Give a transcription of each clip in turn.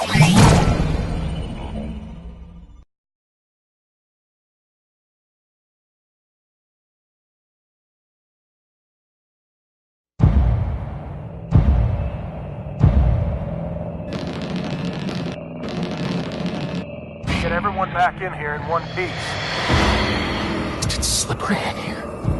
Get everyone back in here in one piece. It's slippery in here.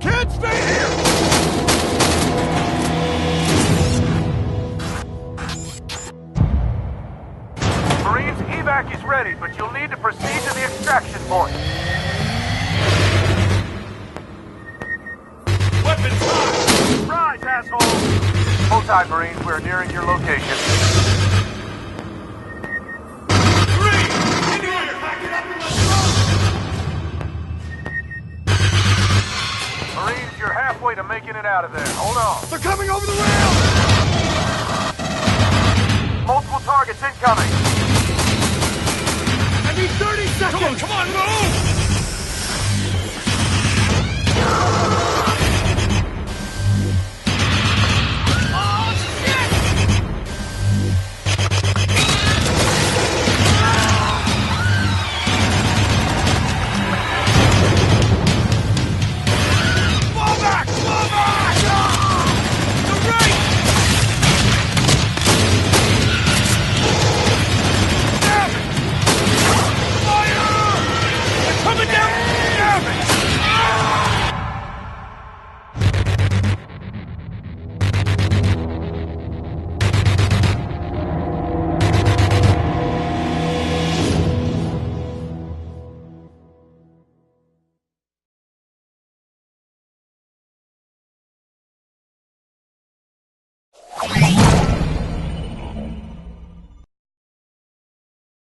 Can't stay here! Marines, evac is ready, but you'll need to proceed to the extraction point. Weapons high! Rise, asshole! Hold tight, Marines. We're nearing your location. You're halfway to making it out of there. Hold on. They're coming over the rail! Multiple targets incoming. I need 30 seconds! Come on, move!